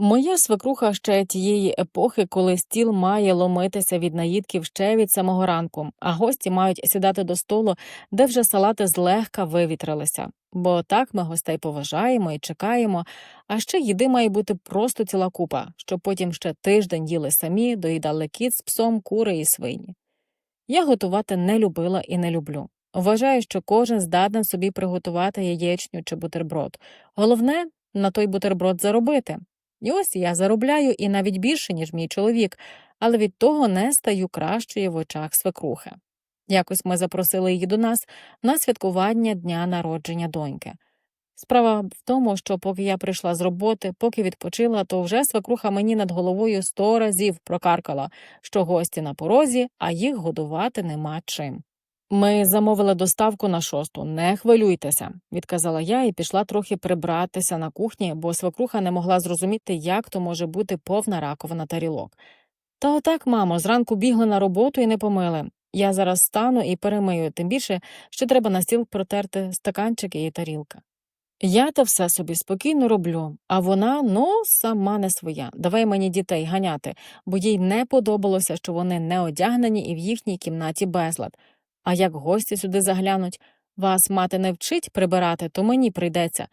Моя свекруха ще тієї епохи, коли стіл має ломитися від наїдків ще від самого ранку, а гості мають сідати до столу, де вже салати злегка вивітрилися. Бо так ми гостей поважаємо і чекаємо, а ще їди має бути просто ціла купа, щоб потім ще тиждень їли самі, доїдали кіт з псом, кури і свині. Я готувати не любила і не люблю. Вважаю, що кожен здатен собі приготувати яєчню чи бутерброд. Головне на той бутерброд заробити. І ось я заробляю і навіть більше, ніж мій чоловік, але від того не стаю кращою в очах свекрухи. Якось ми запросили її до нас на святкування дня народження доньки. Справа в тому, що поки я прийшла з роботи, поки відпочила, то вже свекруха мені над головою сто разів прокаркала, що гості на порозі, а їх годувати нема чим. Ми замовили доставку на шосту, не хвилюйтеся, відказала я і пішла трохи прибратися на кухні, бо свекруха не могла зрозуміти, як то може бути повна раковина тарілок. Та отак, мамо, зранку бігли на роботу і не помили. Я зараз стану і перемию, тим більше, що треба на стіл протерти стаканчики і тарілка. Я то все собі спокійно роблю, а вона, ну, сама не своя. Давай мені дітей ганяти, бо їй не подобалося, що вони не одягнені і в їхній кімнаті безлад. А як гості сюди заглянуть, вас мати не вчить прибирати, то мені прийдеться.